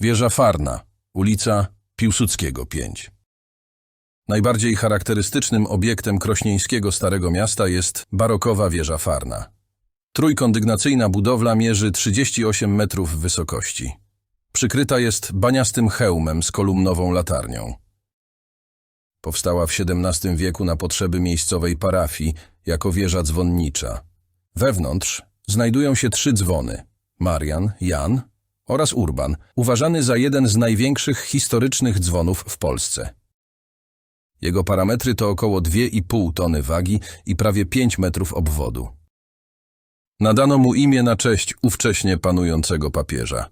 Wieża Farna, ulica Piłsudskiego 5. Najbardziej charakterystycznym obiektem krośnieńskiego Starego Miasta jest barokowa wieża Farna. Trójkondygnacyjna budowla mierzy 38 metrów wysokości. Przykryta jest baniastym hełmem z kolumnową latarnią. Powstała w XVII wieku na potrzeby miejscowej parafii jako wieża dzwonnicza. Wewnątrz znajdują się trzy dzwony – Marian, Jan oraz Urban, uważany za jeden z największych historycznych dzwonów w Polsce. Jego parametry to około 2,5 tony wagi i prawie 5 metrów obwodu. Nadano mu imię na cześć ówcześnie panującego papieża.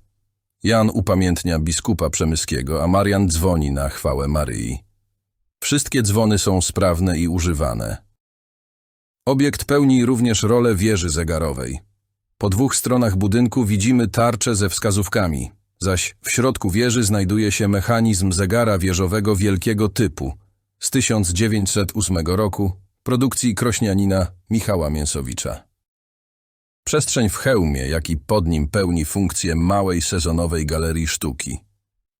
Jan upamiętnia biskupa przemyskiego, a Marian dzwoni na chwałę Maryi. Wszystkie dzwony są sprawne i używane. Obiekt pełni również rolę wieży zegarowej. Po dwóch stronach budynku widzimy tarcze ze wskazówkami, zaś w środku wieży znajduje się mechanizm zegara wieżowego wielkiego typu z 1908 roku produkcji krośnianina Michała Mięsowicza. Przestrzeń w hełmie, jak i pod nim pełni funkcję małej sezonowej galerii sztuki.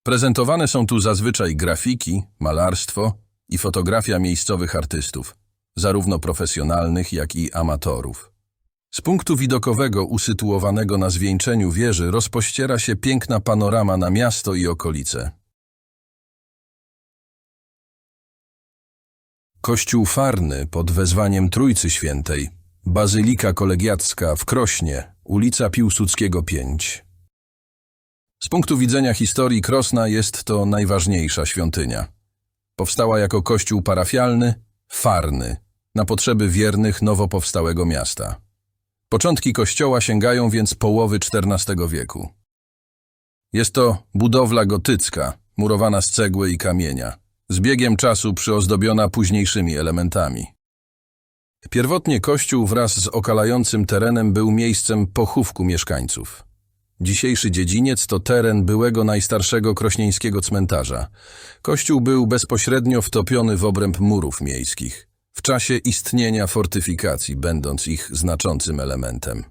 Prezentowane są tu zazwyczaj grafiki, malarstwo i fotografia miejscowych artystów, zarówno profesjonalnych, jak i amatorów. Z punktu widokowego usytuowanego na zwieńczeniu wieży rozpościera się piękna panorama na miasto i okolice. Kościół Farny pod wezwaniem Trójcy Świętej, Bazylika Kolegiacka w Krośnie, ulica Piłsudskiego 5. Z punktu widzenia historii Krosna jest to najważniejsza świątynia. Powstała jako kościół parafialny, farny, na potrzeby wiernych nowo powstałego miasta. Początki kościoła sięgają więc połowy XIV wieku. Jest to budowla gotycka, murowana z cegły i kamienia, z biegiem czasu przyozdobiona późniejszymi elementami. Pierwotnie kościół wraz z okalającym terenem był miejscem pochówku mieszkańców. Dzisiejszy dziedziniec to teren byłego najstarszego krośnieńskiego cmentarza. Kościół był bezpośrednio wtopiony w obręb murów miejskich, w czasie istnienia fortyfikacji, będąc ich znaczącym elementem.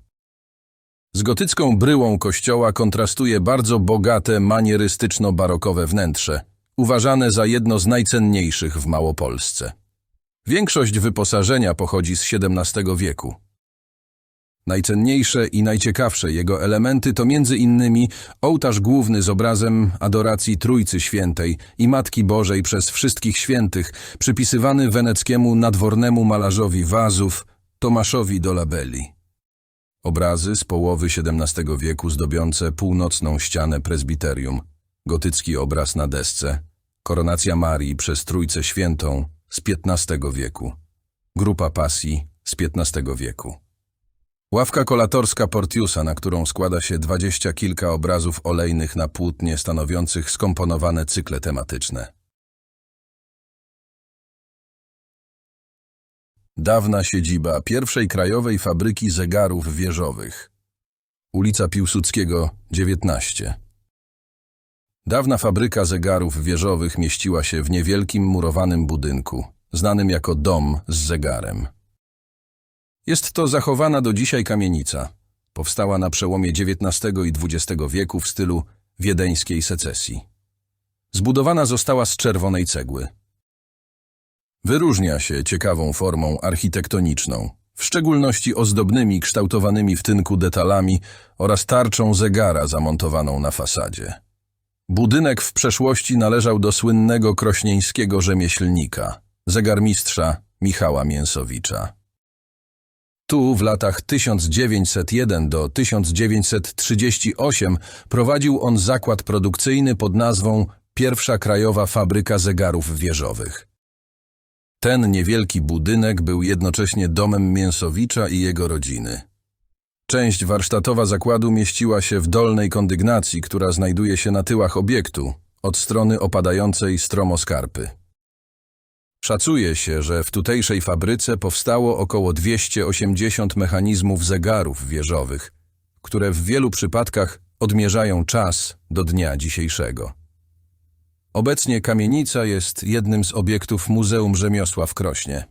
Z gotycką bryłą kościoła kontrastuje bardzo bogate, manierystyczno-barokowe wnętrze, uważane za jedno z najcenniejszych w Małopolsce. Większość wyposażenia pochodzi z XVII wieku. Najcenniejsze i najciekawsze jego elementy to między innymi ołtarz główny z obrazem adoracji Trójcy Świętej i Matki Bożej przez wszystkich świętych, przypisywany weneckiemu nadwornemu malarzowi wazów Tomaszowi Dolabelli. Obrazy z połowy XVII wieku zdobiące północną ścianę prezbiterium, gotycki obraz na desce, koronacja Marii przez Trójcę Świętą z XV wieku, grupa pasji z XV wieku. Ławka kolatorska Portiusa, na którą składa się dwadzieścia kilka obrazów olejnych na płótnie stanowiących skomponowane cykle tematyczne. Dawna siedziba pierwszej krajowej fabryki zegarów wieżowych. Ulica Piłsudskiego, 19. Dawna fabryka zegarów wieżowych mieściła się w niewielkim murowanym budynku, znanym jako dom z zegarem. Jest to zachowana do dzisiaj kamienica. Powstała na przełomie XIX i XX wieku w stylu wiedeńskiej secesji. Zbudowana została z czerwonej cegły. Wyróżnia się ciekawą formą architektoniczną, w szczególności ozdobnymi kształtowanymi w tynku detalami oraz tarczą zegara zamontowaną na fasadzie. Budynek w przeszłości należał do słynnego krośnieńskiego rzemieślnika, zegarmistrza Michała Mięsowicza. Tu w latach 1901 do 1938 prowadził on zakład produkcyjny pod nazwą Pierwsza Krajowa Fabryka Zegarów Wieżowych. Ten niewielki budynek był jednocześnie domem Mięsowicza i jego rodziny. Część warsztatowa zakładu mieściła się w dolnej kondygnacji, która znajduje się na tyłach obiektu, od strony opadającej stromoskarpy. Szacuje się, że w tutejszej fabryce powstało około 280 mechanizmów zegarów wieżowych, które w wielu przypadkach odmierzają czas do dnia dzisiejszego. Obecnie kamienica jest jednym z obiektów Muzeum Rzemiosła w Krośnie.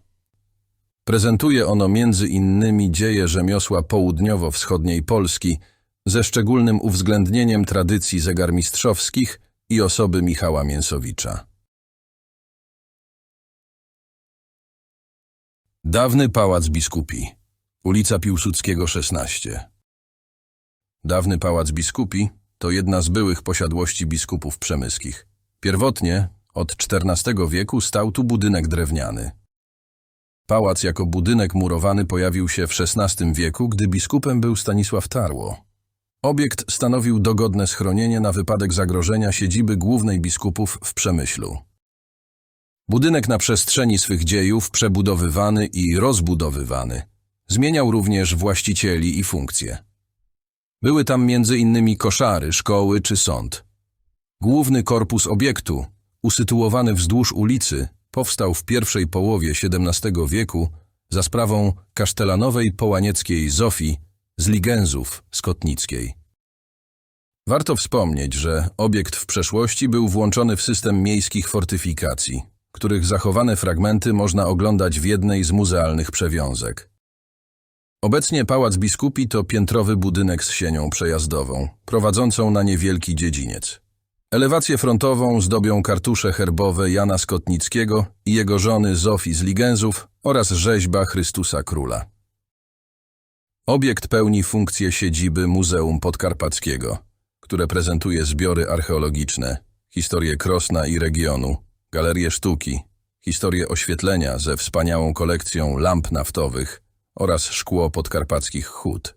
Prezentuje ono między innymi dzieje rzemiosła południowo-wschodniej Polski, ze szczególnym uwzględnieniem tradycji zegarmistrzowskich i osoby Michała Mięsowicza. Dawny Pałac Biskupi, ulica Piłsudskiego 16. Dawny Pałac Biskupi to jedna z byłych posiadłości biskupów przemyskich. Pierwotnie, od XIV wieku, stał tu budynek drewniany. Pałac jako budynek murowany pojawił się w XVI wieku, gdy biskupem był Stanisław Tarło. Obiekt stanowił dogodne schronienie na wypadek zagrożenia siedziby głównej biskupów w Przemyślu. Budynek na przestrzeni swych dziejów przebudowywany i rozbudowywany. Zmieniał również właścicieli i funkcje. Były tam między innymi koszary, szkoły czy sąd. Główny korpus obiektu, usytuowany wzdłuż ulicy, powstał w pierwszej połowie XVII wieku za sprawą kasztelanowej połanieckiej Zofii z Ligenzów Skotnickiej. Warto wspomnieć, że obiekt w przeszłości był włączony w system miejskich fortyfikacji, których zachowane fragmenty można oglądać w jednej z muzealnych przewiązek. Obecnie Pałac Biskupi to piętrowy budynek z sienią przejazdową, prowadzącą na niewielki dziedziniec. Elewację frontową zdobią kartusze herbowe Jana Skotnickiego i jego żony Zofii z Ligenzów oraz rzeźba Chrystusa Króla. Obiekt pełni funkcję siedziby Muzeum Podkarpackiego, które prezentuje zbiory archeologiczne, historię Krosna i regionu, galerię sztuki, historię oświetlenia ze wspaniałą kolekcją lamp naftowych oraz szkło podkarpackich hut.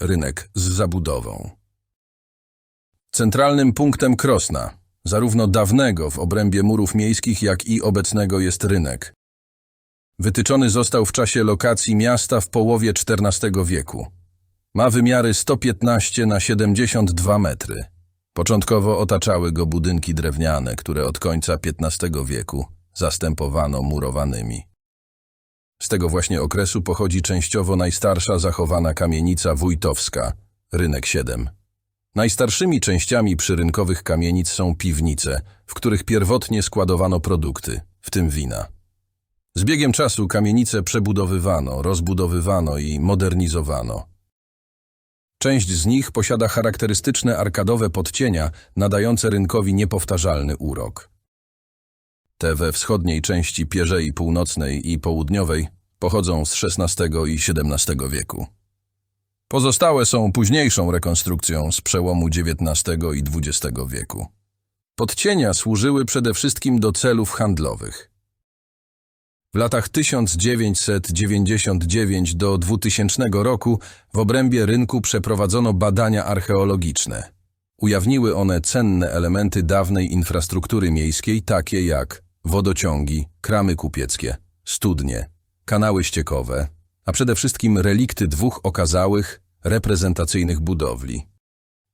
Rynek z zabudową. Centralnym punktem Krosna, zarówno dawnego w obrębie murów miejskich, jak i obecnego jest rynek. Wytyczony został w czasie lokacji miasta w połowie XIV wieku. Ma wymiary 115 na 72 metry. Początkowo otaczały go budynki drewniane, które od końca XV wieku zastępowano murowanymi. Z tego właśnie okresu pochodzi częściowo najstarsza zachowana kamienica wójtowska, Rynek 7. Najstarszymi częściami przyrynkowych kamienic są piwnice, w których pierwotnie składowano produkty, w tym wina. Z biegiem czasu kamienice przebudowywano, rozbudowywano i modernizowano. Część z nich posiada charakterystyczne arkadowe podcienia nadające rynkowi niepowtarzalny urok. Te we wschodniej części Pierzei Północnej i Południowej pochodzą z XVI i XVII wieku. Pozostałe są późniejszą rekonstrukcją z przełomu XIX i XX wieku. Podcienia służyły przede wszystkim do celów handlowych. W latach 1999 do 2000 roku w obrębie rynku przeprowadzono badania archeologiczne. Ujawniły one cenne elementy dawnej infrastruktury miejskiej, takie jak wodociągi, kramy kupieckie, studnie, kanały ściekowe, a przede wszystkim relikty dwóch okazałych, reprezentacyjnych budowli.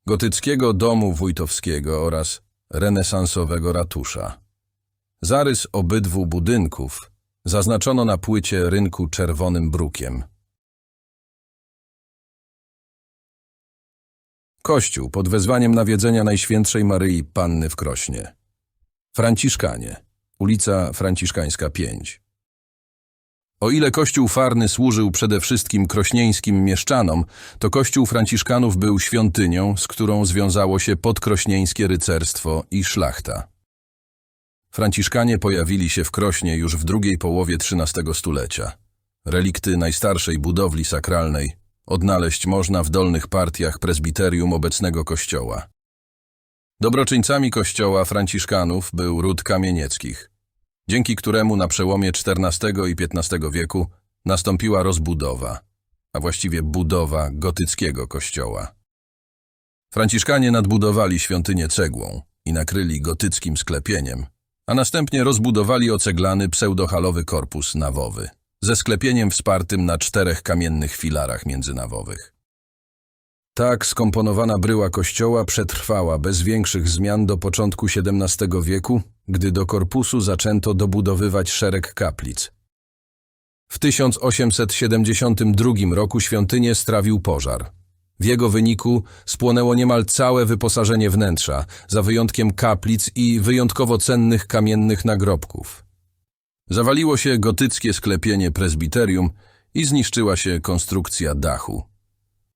Gotyckiego domu wójtowskiego oraz renesansowego ratusza. Zarys obydwu budynków zaznaczono na płycie rynku czerwonym brukiem. Kościół pod wezwaniem nawiedzenia Najświętszej Maryi Panny w Krośnie. Franciszkanie, ulica Franciszkańska 5. O ile kościół farny służył przede wszystkim krośnieńskim mieszczanom, to kościół franciszkanów był świątynią, z którą związało się podkrośnieńskie rycerstwo i szlachta. Franciszkanie pojawili się w Krośnie już w drugiej połowie XIII stulecia. Relikty najstarszej budowli sakralnej odnaleźć można w dolnych partiach prezbiterium obecnego kościoła. Dobroczyńcami kościoła franciszkanów był ród kamienieckich, dzięki któremu na przełomie XIV i XV wieku nastąpiła rozbudowa, a właściwie budowa gotyckiego kościoła. Franciszkanie nadbudowali świątynię cegłą i nakryli gotyckim sklepieniem, a następnie rozbudowali oceglany pseudohalowy korpus nawowy, ze sklepieniem wspartym na czterech kamiennych filarach międzynawowych. Tak skomponowana bryła kościoła przetrwała bez większych zmian do początku XVII wieku, gdy do korpusu zaczęto dobudowywać szereg kaplic. W 1872 roku świątynię strawił pożar. W jego wyniku spłonęło niemal całe wyposażenie wnętrza, za wyjątkiem kaplic i wyjątkowo cennych kamiennych nagrobków. Zawaliło się gotyckie sklepienie prezbiterium i zniszczyła się konstrukcja dachu.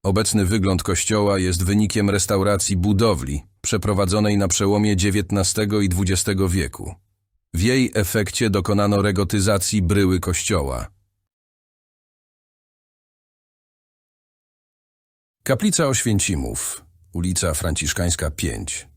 Obecny wygląd kościoła jest wynikiem restauracji budowli przeprowadzonej na przełomie XIX i XX wieku. W jej efekcie dokonano regotyzacji bryły kościoła. Kaplica Oświęcimów, ulica Franciszkańska 5.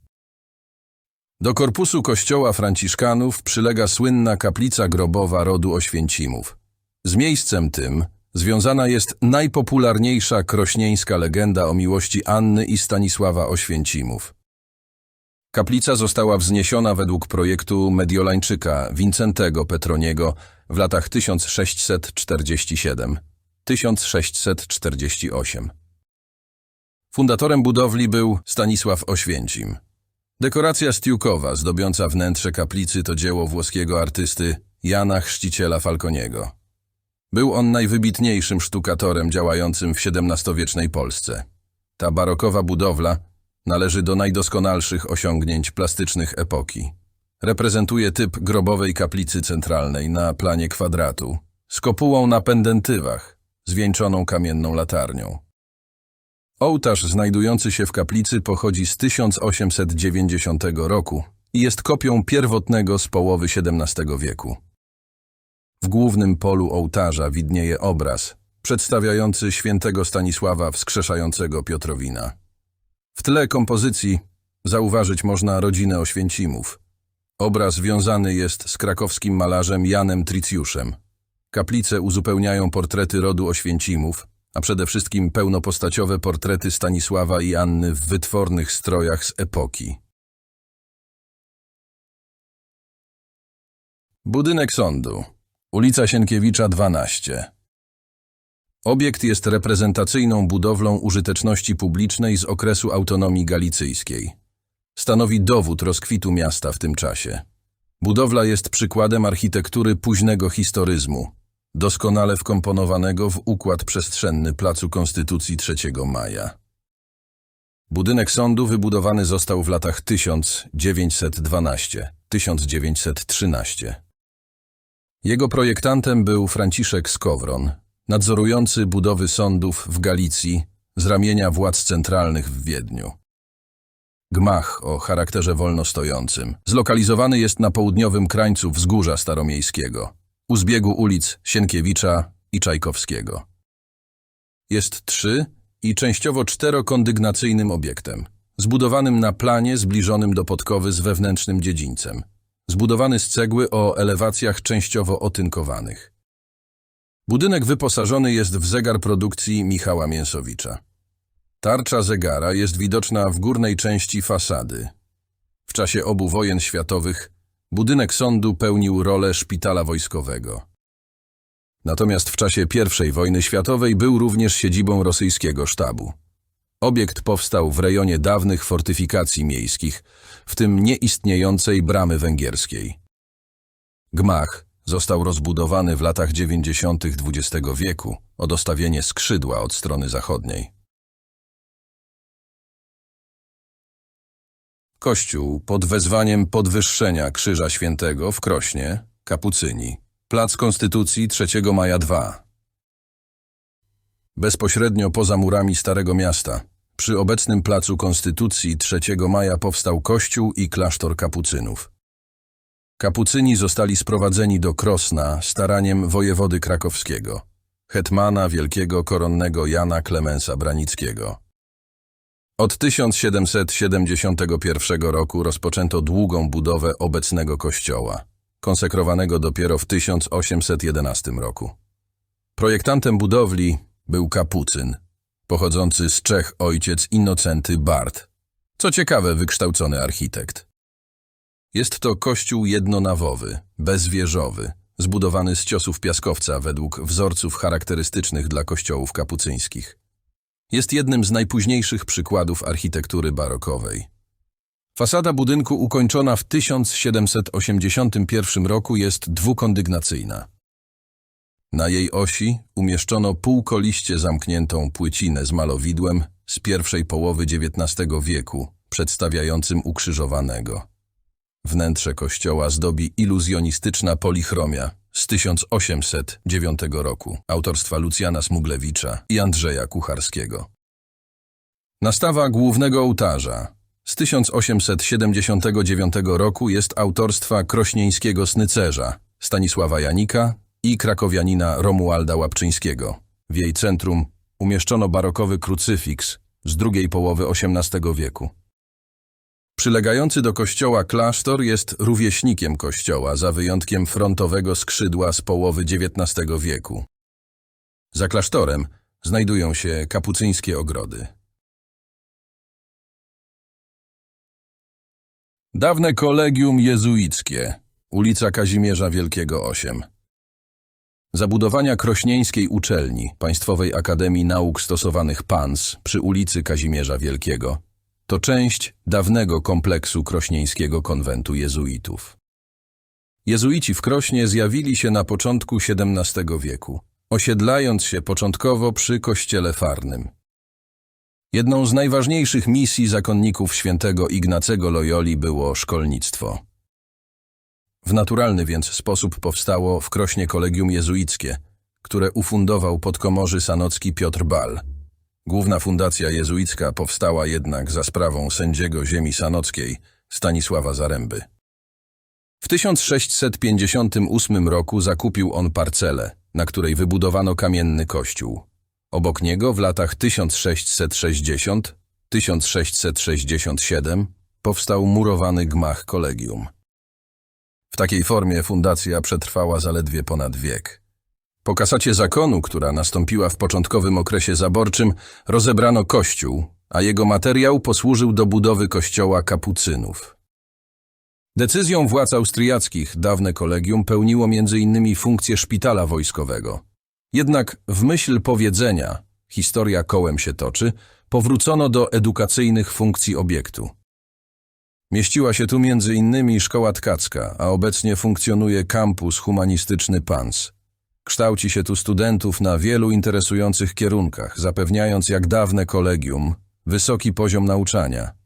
Do korpusu kościoła Franciszkanów przylega słynna kaplica grobowa rodu Oświęcimów. Z miejscem tym związana jest najpopularniejsza krośnieńska legenda o miłości Anny i Stanisława Oświęcimów. Kaplica została wzniesiona według projektu Mediolańczyka Wincentego Petroniego w latach 1647-1648. Fundatorem budowli był Stanisław Oświęcim. Dekoracja stiukowa zdobiąca wnętrze kaplicy to dzieło włoskiego artysty Jana Chrzciciela Falconiego. Był on najwybitniejszym sztukatorem działającym w XVII-wiecznej Polsce. Ta barokowa budowla należy do najdoskonalszych osiągnięć plastycznych epoki. Reprezentuje typ grobowej kaplicy centralnej na planie kwadratu, z kopułą na pendentywach, zwieńczoną kamienną latarnią. Ołtarz znajdujący się w kaplicy pochodzi z 1890 roku i jest kopią pierwotnego z połowy XVII wieku. W głównym polu ołtarza widnieje obraz przedstawiający świętego Stanisława wskrzeszającego Piotrowina. W tle kompozycji zauważyć można rodzinę Oświęcimów. Obraz wiązany jest z krakowskim malarzem Janem Tricjuszem. Kaplice uzupełniają portrety rodu Oświęcimów, a przede wszystkim pełnopostaciowe portrety Stanisława i Anny w wytwornych strojach z epoki. Budynek sądu. Ulica Sienkiewicza 12. Obiekt jest reprezentacyjną budowlą użyteczności publicznej z okresu autonomii galicyjskiej. Stanowi dowód rozkwitu miasta w tym czasie. Budowla jest przykładem architektury późnego historyzmu, doskonale wkomponowanego w układ przestrzenny Placu Konstytucji 3 maja. Budynek sądu wybudowany został w latach 1912-1913. Jego projektantem był Franciszek Skowron, nadzorujący budowy sądów w Galicji z ramienia władz centralnych w Wiedniu. Gmach o charakterze wolnostojącym zlokalizowany jest na południowym krańcu wzgórza staromiejskiego, u zbiegu ulic Sienkiewicza i Czajkowskiego. Jest trzy- i częściowo czterokondygnacyjnym obiektem, zbudowanym na planie zbliżonym do podkowy z wewnętrznym dziedzińcem, zbudowany z cegły o elewacjach częściowo otynkowanych. Budynek wyposażony jest w zegar produkcji Michała Mięsowicza. Tarcza zegara jest widoczna w górnej części fasady. W czasie obu wojen światowych budynek sądu pełnił rolę szpitala wojskowego. Natomiast w czasie I wojny światowej był również siedzibą rosyjskiego sztabu. Obiekt powstał w rejonie dawnych fortyfikacji miejskich, w tym nieistniejącej bramy węgierskiej. Gmach został rozbudowany w latach 90. XX wieku o dostawienie skrzydła od strony zachodniej. Kościół pod wezwaniem podwyższenia Krzyża Świętego w Krośnie, Kapucyni, Plac Konstytucji 3 maja 2. Bezpośrednio poza murami Starego Miasta, przy obecnym Placu Konstytucji 3 maja powstał kościół i klasztor kapucynów. Kapucyni zostali sprowadzeni do Krosna staraniem wojewody krakowskiego, hetmana wielkiego koronnego Jana Klemensa Branickiego. Od 1771 roku rozpoczęto długą budowę obecnego kościoła, konsekrowanego dopiero w 1811 roku. Projektantem budowli był kapucyn, pochodzący z Czech ojciec Innocenty Bart, co ciekawe wykształcony architekt. Jest to kościół jednonawowy, bezwieżowy, zbudowany z ciosów piaskowca według wzorców charakterystycznych dla kościołów kapucyńskich. Jest jednym z najpóźniejszych przykładów architektury barokowej. Fasada budynku ukończona w 1781 roku jest dwukondygnacyjna. Na jej osi umieszczono półkoliście zamkniętą płycinę z malowidłem z pierwszej połowy XIX wieku, przedstawiającym ukrzyżowanego. Wnętrze kościoła zdobi iluzjonistyczna polichromia z 1809 roku, autorstwa Lucjana Smuglewicza i Andrzeja Kucharskiego. Nastawa głównego ołtarza z 1879 roku jest autorstwa krośnieńskiego snycerza Stanisława Janika i krakowianina Romualda Łapczyńskiego. W jej centrum umieszczono barokowy krucyfiks z drugiej połowy XVIII wieku. Przylegający do kościoła klasztor jest rówieśnikiem kościoła, za wyjątkiem frontowego skrzydła z połowy XIX wieku. Za klasztorem znajdują się kapucyńskie ogrody. Dawne kolegium jezuickie, ulica Kazimierza Wielkiego 8. Zabudowania krośnieńskiej uczelni Państwowej Akademii Nauk Stosowanych PANS przy ulicy Kazimierza Wielkiego to część dawnego kompleksu krośnieńskiego konwentu jezuitów. Jezuici w Krośnie zjawili się na początku XVII wieku, osiedlając się początkowo przy kościele farnym. Jedną z najważniejszych misji zakonników świętego Ignacego Loyoli było szkolnictwo. W naturalny więc sposób powstało w Krośnie kolegium jezuickie, które ufundował podkomorzy sanocki Piotr Bal. Główna fundacja jezuicka powstała jednak za sprawą sędziego ziemi sanockiej Stanisława Zaręby. W 1658 roku zakupił on parcelę, na której wybudowano kamienny kościół. Obok niego w latach 1660-1667 powstał murowany gmach kolegium. W takiej formie fundacja przetrwała zaledwie ponad wiek. Po kasacie zakonu, która nastąpiła w początkowym okresie zaborczym, rozebrano kościół, a jego materiał posłużył do budowy kościoła kapucynów. Decyzją władz austriackich dawne kolegium pełniło m.in. funkcję szpitala wojskowego. Jednak w myśl powiedzenia, historia kołem się toczy, powrócono do edukacyjnych funkcji obiektu. Mieściła się tu innymi szkoła tkacka, a obecnie funkcjonuje kampus humanistyczny PANS. Kształci się tu studentów na wielu interesujących kierunkach, zapewniając jak dawne kolegium wysoki poziom nauczania.